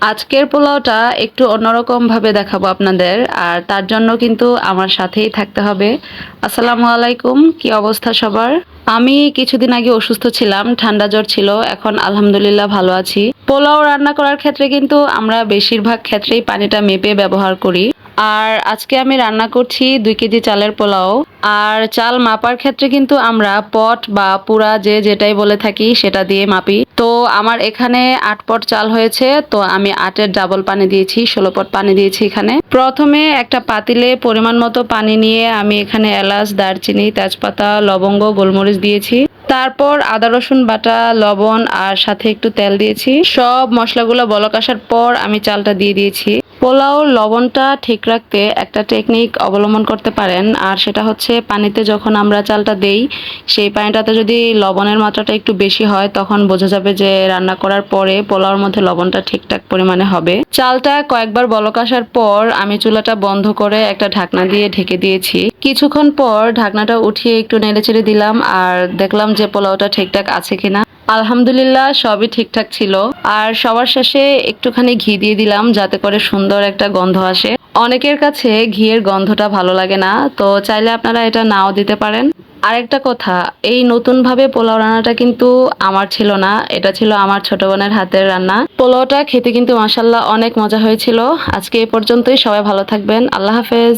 আজকের পোলাওটা একটু অন্যরকম ভাবে দেখাবো আপনাদের, আর তার জন্য কিন্তু আমার সাথেই থাকতে হবে। আসসালামু আলাইকুম, কি অবস্থা সবার? আমি কিছুদিন আগে অসুস্থ ছিলাম, ঠান্ডা জ্বর ছিল, এখন আলহামদুলিল্লাহ ভালো আছি। পোলাও রান্না করার ক্ষেত্রে কিন্তু আমরা বেশিরভাগ ক্ষেত্রেই পানিটা মেপে ব্যবহার করি। আর আজকে আমি রান্না করছি দুই কেজি চালের পোলাও। আর চাল মাপার ক্ষেত্রে কিন্তু আমরা পট বা পুরা যে যেটাই বলে থাকি সেটা দিয়ে মাপি। তো আমার এখানে আট পট চাল হয়েছে, তো আমি আটের ডাবল পানি দিয়েছি, ষোলো পট পানি দিয়েছি এখানে। প্রথমে একটা পাতিলে পরিমাণ মতো পানি নিয়ে আমি এখানে এলাচ, দারচিনি, তেজপাতা, লবঙ্গ, গোলমরিচ দিয়েছি। তারপর আদা, রসুন বাটা, লবণ আর সাথে একটু তেল দিয়েছি। সব মশলাগুলো বলক আসার পর আমি চালটা দিয়ে দিয়েছি। পোলাও লবণটা ঠিক রাখতে একটা টেকনিক অবলম্বন করতে পারেন। আর সেটা হচ্ছে পানিতে যখন আমরা চালটা দেই, সেই পানিটাতে যদি লবণের মাত্রাটা একটু বেশি হয়, তখন বোঝা যাবে যে রান্না করার পরে পোলাওর মধ্যে লবণটা ঠিকঠাক পরিমাণে হবে। চালটা কয়েকবার বলক আসার পর আমি চুলাটা বন্ধ করে একটা ঢাকনা দিয়ে ঢেকে দিয়েছি। কিছুক্ষণ পর ঢাকনাটা উঠিয়ে একটু নেড়েচেড়ে দিলাম আর দেখলাম যে পোলাওটা ঠিকঠাক আছে কিনা। আলহামদুলিল্লাহ, সবই ঠিকঠাক ছিল। আর সবার শেষে একটুখানি ঘি দিয়ে দিলাম, যাতে করে সুন্দর একটা গন্ধ আসে। অনেকের কাছে ঘিয়ের গন্ধটা ভালো লাগে না, তো চাইলে আপনারা এটা নাও দিতে পারেন। আরেকটা কথা, এই নতুন ভাবে পোলাও রান্নাটা কিন্তু আমার ছিল না, এটা ছিল আমার ছোট বোনের হাতের রান্না। পোলাওটা খেতে কিন্তু মাসাল্লাহ অনেক মজা হয়েছিল। আজকে এ পর্যন্তই, সবাই ভালো থাকবেন, আল্লাহ হাফেজ।